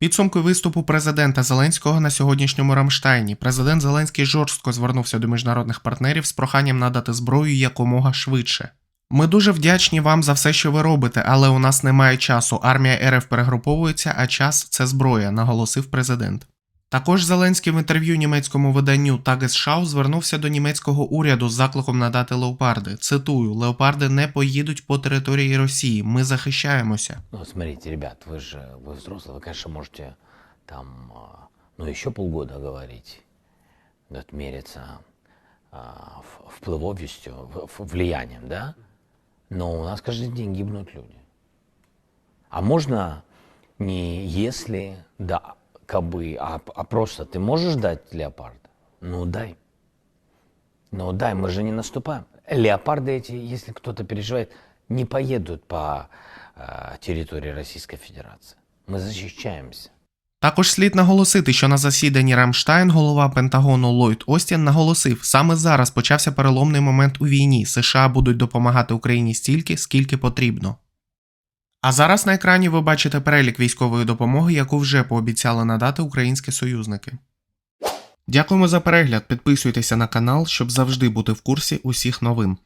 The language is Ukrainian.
Підсумки виступу президента Зеленського на сьогоднішньому Рамштайні. Президент Зеленський жорстко звернувся до міжнародних партнерів з проханням надати зброю якомога швидше. Ми дуже вдячні вам за все, що ви робите, але у нас немає часу. Армія РФ перегруповується, а час це зброя, наголосив президент. Також Зеленський в інтерв'ю німецькому виданню Tagesschau звернувся до німецького уряду з закликом надати леопарди. Цитую: леопарди не поїдуть по території Росії. Ми захищаємося. Ну, вот смотрите, ребят, вы же вы взрослые, вы, конечно, можете там, а, ну, еще полгода говорить, вот, мериться а, в- впливовістю, в- в- влиянием, да? Но у нас каждый день гибнут люди. А можно не если, да, как бы, а, а просто ты можешь дать леопарда? Ну, дай. Ну, дай, мы же не наступаем. Леопарды эти, если кто-то переживает, не поедут по э, территории Российской Федерации. Мы защищаемся. Також слід наголосити, що на засіданні Рамштайн голова Пентагону Ллойд Остін наголосив, саме зараз почався переломний момент у війні. США будуть допомагати Україні стільки, скільки потрібно. А зараз на екрані ви бачите перелік військової допомоги, яку вже пообіцяли надати українські союзники. Дякуємо за перегляд. Підписуйтеся на канал, щоб завжди бути в курсі усіх новин.